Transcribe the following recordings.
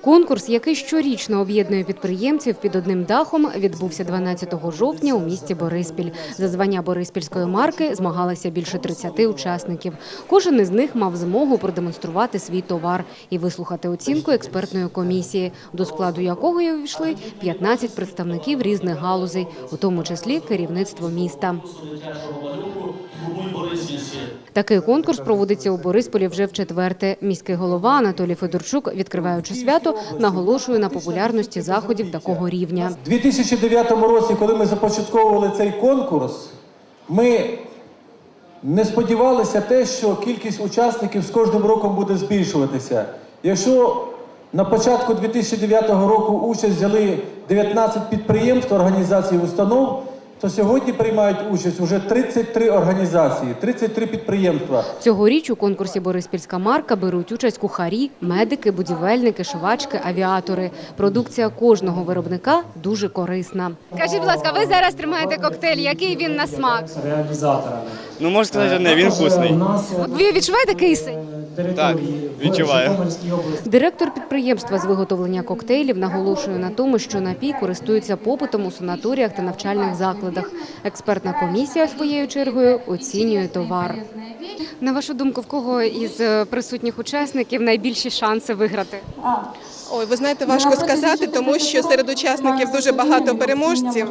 Конкурс, який щорічно об'єднує підприємців під одним дахом, відбувся 12 жовтня у місті Бориспіль. За звання Бориспільської марки змагалися більше 30 учасників. Кожен із них мав змогу продемонструвати свій товар і вислухати оцінку експертної комісії, до складу якої увійшли 15 представників різних галузей, у тому числі керівництво міста. Такий конкурс проводиться у Борисполі вже в четверте. Міський голова Анатолій Федорчук, відкриваючи свято, наголошує на популярності заходів такого рівня. У 2009 році, коли ми започатковували цей конкурс, ми не сподівалися те, що кількість учасників з кожним роком буде збільшуватися. Якщо на початку 2009 року участь взяли 19 підприємств, організацій, установ, то сьогодні приймають участь уже 33 організації, 33 підприємства. Цьогоріч у конкурсі Бориспільська марка беруть участь кухарі, медики, будівельники, шивачки, авіатори. Продукція кожного виробника дуже корисна. Скажіть, будь ласка, ви зараз тримаєте коктейль. Який він на смак? реалізаторами. Ну, можна сказати, одне, він вкусний. Ви відчуваєте кисень? Так, відчуваю. Житомирській області. Директор підприємства з виготовлення коктейлів наголошує на тому, що напій користується попитом у санаторіях та навчальних закладах. Експертна комісія своєю чергою оцінює товар. На вашу думку, в кого із е, присутніх учасників найбільші шанси виграти? Ой, ви знаєте, важко сказати, тому що серед учасників дуже багато переможців,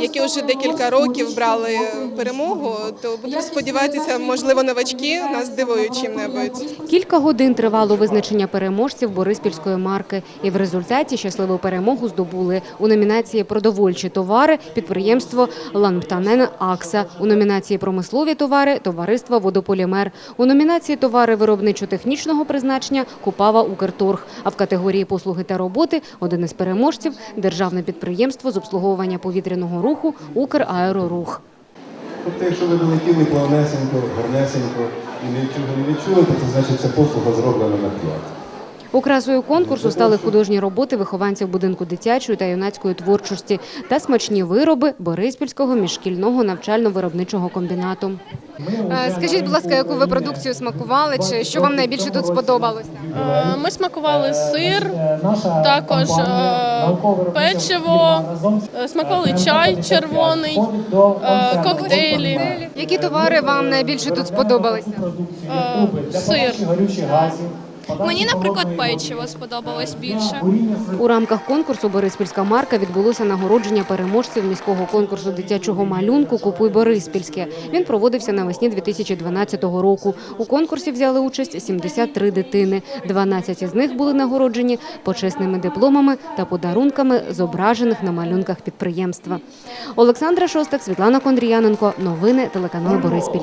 які вже декілька років брали перемогу. То будемо сподіватися, можливо, новачки нас здивують чим-небудь. Кілька годин тривало визначення переможців Бориспільської марки, і в результаті щасливу перемогу здобули у номінації Продовольчі товари підприємство Ланптанен Акса, у номінації Промислові товари товариство Водополімер, у номінації Товари виробничо-технічного призначення Купава Укрторг. А в категорії послуги та роботи один із переможців державне підприємство з обслуговування повітряного руху Украерорух. Тобто, якщо ви долетіли плавнесенько, гарнесенько і нічого не відчули, то це значить ця послуга зроблена на п'ять. Окрасою конкурсу стали художні роботи вихованців будинку дитячої та юнацької творчості та смачні вироби Бориспільського міжшкільного навчально-виробничого комбінату. Е, Скажіть, будь ласка, яку ви продукцію смакували, чи що вам найбільше тут сподобалося? Е, Ми смакували сир, також е, печиво, смакували чай червоний, коктейлі. Які товари вам найбільше тут сподобалися? Сир. Мені, наприклад, печиво сподобалось більше. У рамках конкурсу Бориспільська марка відбулося нагородження переможців міського конкурсу дитячого малюнку Купуй Бориспільське. Він проводився навесні 2012 року. У конкурсі взяли участь 73 дитини. 12 із них були нагороджені почесними дипломами та подарунками, зображених на малюнках підприємства. Олександра Шостак, Світлана Кондріяненко. Новини телеканал Бориспіль.